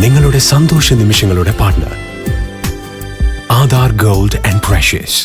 നിങ്ങളുടെ സന്തോഷ നിമിഷങ്ങളുടെ partner Aadhar gold and precious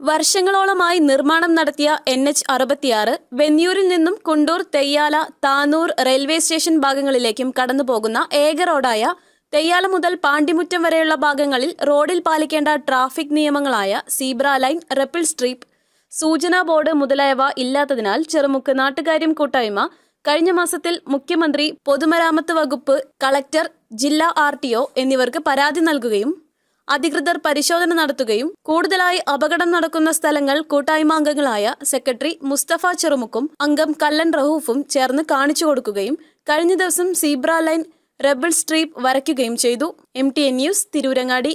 വർഷങ്ങളോളമായി നിർമ്മാണം നടത്തിയ എൻ എച്ച് അറുപത്തിയാറ് വെന്നിയൂരിൽ നിന്നും കുണ്ടൂർ തെയ്യാല താനൂർ റെയിൽവേ സ്റ്റേഷൻ ഭാഗങ്ങളിലേക്കും കടന്നുപോകുന്ന ഏക റോഡായ തെയ്യാല മുതൽ പാണ്ടിമുറ്റം വരെയുള്ള ഭാഗങ്ങളിൽ റോഡിൽ പാലിക്കേണ്ട ട്രാഫിക് നിയമങ്ങളായ സീബ്ര ലൈൻ റെപ്പിൾ സ്ട്രീപ്പ് സൂചനാ ബോർഡ് മുതലായവ ഇല്ലാത്തതിനാൽ ചെറുമുക്ക് നാട്ടുകാര്യം കൂട്ടായ്മ കഴിഞ്ഞ മാസത്തിൽ മുഖ്യമന്ത്രി പൊതുമരാമത്ത് വകുപ്പ് കളക്ടർ ജില്ലാ ആർ ടി ഒ എന്നിവർക്ക് പരാതി നൽകുകയും അധികൃതർ പരിശോധന നടത്തുകയും കൂടുതലായി അപകടം നടക്കുന്ന സ്ഥലങ്ങൾ കൂട്ടായ്മ അംഗങ്ങളായ സെക്രട്ടറി മുസ്തഫ ചെറുമുക്കും അംഗം കല്ലൻ റഹൂഫും ചേർന്ന് കാണിച്ചു കൊടുക്കുകയും കഴിഞ്ഞ ദിവസം സീബ്ര ലൈൻ റെബിൾ സ്ട്രീപ്പ് വരയ്ക്കുകയും ചെയ്തു. M T N news Tirurangadi.